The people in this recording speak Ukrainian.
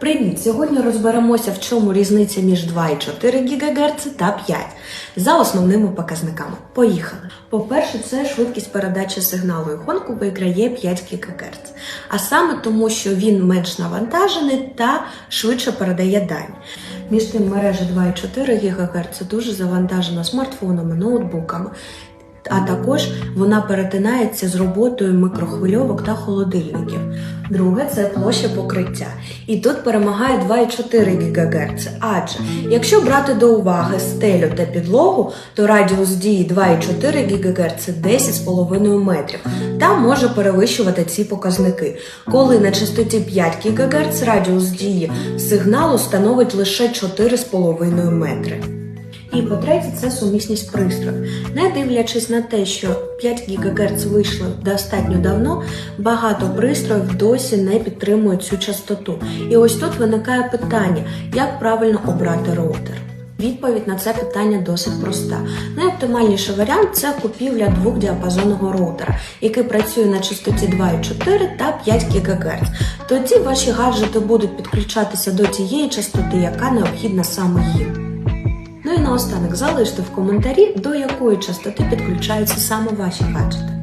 Привіт! Сьогодні розберемося, в чому різниця між 2,4 ГГц та 5 за основними показниками. Поїхали! По-перше, це швидкість передачі сигналу. Іхонку виграє 5 ГГц. А саме тому, що він менш навантажений та швидше передає дані. Між тим, мережа 2,4 ГГц дуже завантажена смартфонами, ноутбуками. А також вона перетинається з роботою микрохвильовок та холодильників. Друге це площа покриття. І тут перемагає 2,4 ГГц. Адже якщо брати до уваги стелю та підлогу, то радіус дії 2,4 ГГц 10,5 метрів та може перевищувати ці показники. Коли на частоті 5 ГГц радіус дії сигналу становить лише 4,5 метри. І по-третє, це сумісність пристроїв. Не дивлячись на те, що 5 ГГц вийшли достатньо давно, багато пристроїв досі не підтримують цю частоту. І ось тут виникає питання, як правильно обрати роутер. Відповідь на це питання досить проста. Найоптимальніший варіант це купівля двохдіапазонного роутера, який працює на частоті 2,4 та 5 ГГц. Тоді ваші гаджети будуть підключатися до тієї частоти, яка необхідна саме їм. Наостанок залиште в коментарі, до якої частоти підключаються саме ваші гаджети.